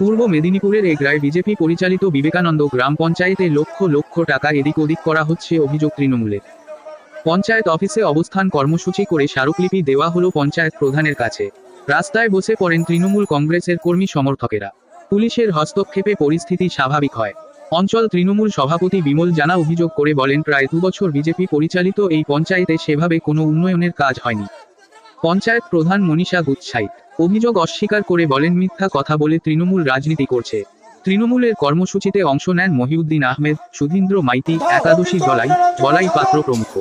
পূর্ব মেদিনীপুরের এগরায় বিজেপি পরিচালিত বিবেকানন্দ গ্রাম পঞ্চায়েতে লক্ষ লক্ষ টাকা এদিক ওদিক করা হচ্ছে অভিযোগ তৃণমূলের পঞ্চায়েত অফিসে অবস্থান কর্মসূচি করে স্মারকলিপি দেওয়া হলো পঞ্চায়েত প্রধানের কাছে। রাস্তায় বসে পড়েন তৃণমূল কংগ্রেসের কর্মী সমর্থকেরা। পুলিশের হস্তক্ষেপে পরিস্থিতি স্বাভাবিক হয়। অঞ্চল তৃণমূল সভাপতি বিমল জানা অভিযোগ করে বলেন, প্রায় দুবছর বিজেপি পরিচালিত এই পঞ্চায়েতে সেভাবে কোনো উন্নয়নের কাজ হয়নি। পঞ্চায়েত প্রধান মনীষা গুচ্ছাইত। অভিযোগ অস্বীকার করে বলেন, মিথ্যা কথা বলে তৃণমূল রাজনীতি করছে। তৃণমূলের কর্মসূচিতে অংশ নেন মহিউদ্দিন আহমেদ, সুধীন্দ্র মাইতি, একাদশী জলাই বলাই পাত্র প্রমুখ।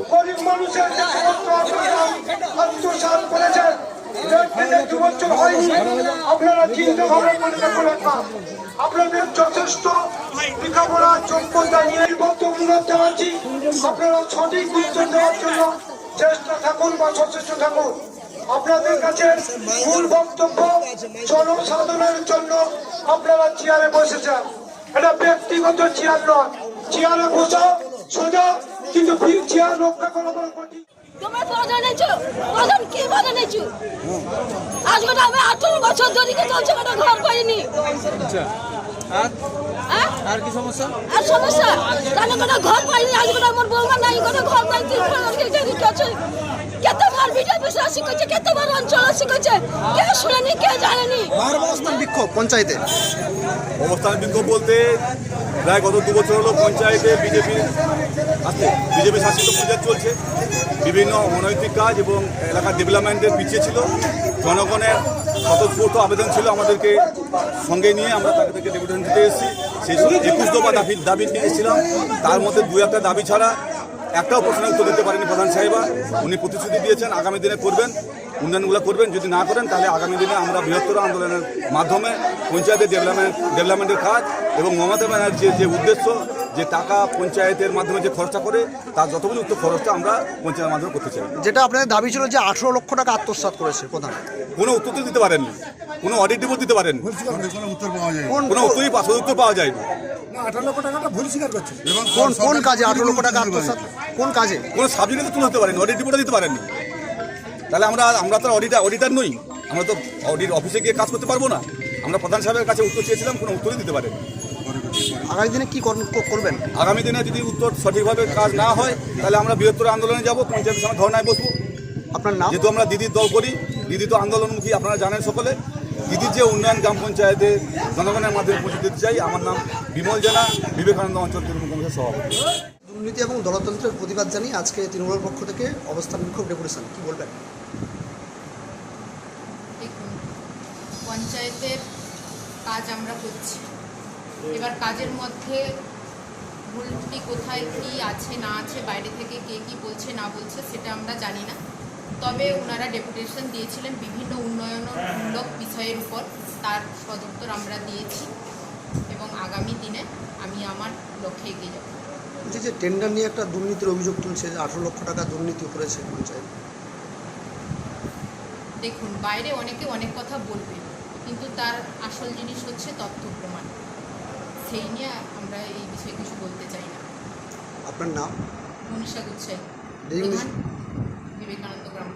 আপনারা সঠিক দেওয়ার জন্য চেষ্টা থাকুন বা সচেষ্ট থাকুন। আপনাদের কাছে মূল বক্তব্য জনসাধারণের জন্য আপনারা চেয়ারে বসেছেন। এটা ব্যক্তিগত চেয়ার নয় চেয়ারে বসা সোজা কিন্তু চেয়ার রক্ষা করা বড় কঠিন তোমরা প্রধান এনেছো প্রধান কি প্রধান এনেছো আজ গোটা আমি আঠারো বছর ধরে কে চলছে গোটা ঘর পাইনি আর হ্যাঁ? কি সমস্যা? আর সমস্যা? তাহলে গোটা ঘর পাইনি আজ গোটা আমার বৌমা নাই গোটা ঘর নাই তিন আছে? বিজেপি শাসি করছে অঞ্চল শাসি কে শুনেনি কে জানেনি। অবস্থান বিক্ষোভ পঞ্চায়েতে। অবস্থান বিক্ষোভ বলতে প্রায় গত দু বছর হলো পঞ্চায়েতে বিজেপি আসছে। বিজেপি শাসিত পঞ্চায়েত চলছে। বিভিন্ন অনৈতিক কাজ এবং এলাকার ডেভেলপমেন্টের পিছিয়ে ছিল। জনগণের স্বতঃস্ফূর্ত আবেদন ছিল আমাদেরকে সঙ্গে নিয়ে আমরা তাদেরকে ডেপুটেশন দিতে এসেছি। সেই সব একুশ দফা দাবি দাবি নিয়ে এসেছিলাম। তার মধ্যে দু একটা দাবি ছাড়া একটাও প্রশ্নের উত্তর দিতে পারেনি প্রধান সাহেবা। উনি প্রতিশ্রুতি দিয়েছেন, আগামী দিনে করবেন, উন্নয়নগুলো করবেন। যদি না করেন, তাহলে আগামী দিনে আমরা বৃহত্তর আন্দোলনের মাধ্যমে পঞ্চায়েতের ডেভেলপমেন্ট ডেভেলপমেন্টের কাজ এবং মমতা ব্যানার্জির যে উদ্দেশ্য যে টাকা পঞ্চায়েতের মাধ্যমে যে খরচা করে তার যতগুলো উত্তর খরচটা আমরা পঞ্চায়েতের মাধ্যমে করতে চাই। যেটা আপনাদের দাবি ছিল যে আঠেরো লক্ষ টাকা আত্মসাৎ করেছে প্রধান। কোনো উত্তর তো দিতে পারেননি। কোনো অডিট রিপোর্ট দিতে পারেননি। কোনো উত্তর পাওয়া যায় কোন কোনো উত্তরই পা- উত্তর পাওয়া যায়নি। না আঠারো লক্ষ টাকাটা ভুল স্বীকার করছে। এবং কোন কোন কাজে আঠারো লক্ষ টাকা আত্মসাৎ কোন কাজে? কোনো সাবজেক্টে তো তুলে পারেনি অডিট দিতে পারেননি। তাহলে আমরা আমরা তো অডিটার অডিটার নই। আমরা তো অডিট অফিসে গিয়ে কাজ করতে পারব না। আমরা প্রধান সাহেবের কাছে উত্তর চেয়েছিলাম কোনো উত্তরই দিতে পারেনি আগামী দিনে কি কর- করবেন? আগামী দিনে যদি উত্তর সঠিকভাবে কাজ না হয় তাহলে আমরা বৃহত্তর আন্দোলনে যাব। পঞ্চায়েতের সামনে ধর্নায় বসবো। আপনার নাম? যেহেতু আমরা দিদির দল করি দিদি তো আন্দোলনমুখী আপনারা জানেন সকলে। দিদির যে উন্নয়ন গ্রাম পঞ্চায়েতে জনগণের মাধ্যমে পৌঁছে দিতে চাই আমার নাম বিমল জানা বিবেকানন্দ অঞ্চল তৃণমূল কংগ্রেসের সভাপতি। দুর্নীতি এবং দলতন্ত্রের প্রতিবাদ জানিয়ে আজকে তৃণমূলের পক্ষ থেকে অবস্থান বিক্ষোভ ডেপুটেশন কি বলবেন? পঞ্চায়েতের কাজ আমরা করছি। এবার কাজের মধ্যে ভুল ত্রুটি কোথায় কি আছে না আছে বাইরে থেকে কে কি বলছে না বলছে সেটা আমরা জানি না। তবে ওনারা ডেপুটেশন দিয়েছিলেন বিভিন্ন উন্নয়নমূলক বিষয়ের উপর। তার সদুত্তর আমরা দিয়েছি এবং আগামী দিনে আমি আমার লক্ষ্যে এগিয়ে যাব। বলছি যে টেন্ডার নিয়ে একটা দুর্নীতির অভিযোগ তুলছে যে আঠারো লক্ষ টাকা দুর্নীতি করেছে পঞ্চায়েত। দেখুন বাইরে অনেকে অনেক কথা বলবে কিন্তু তার আসল জিনিস হচ্ছে তথ্য প্রমাণ। সেই নিয়ে আমরা এই বিষয়ে কিছু বলতে চাই না। আপনার নাম? মনীষা গুচ্ছাই বিবেকানন্দ গ্রাম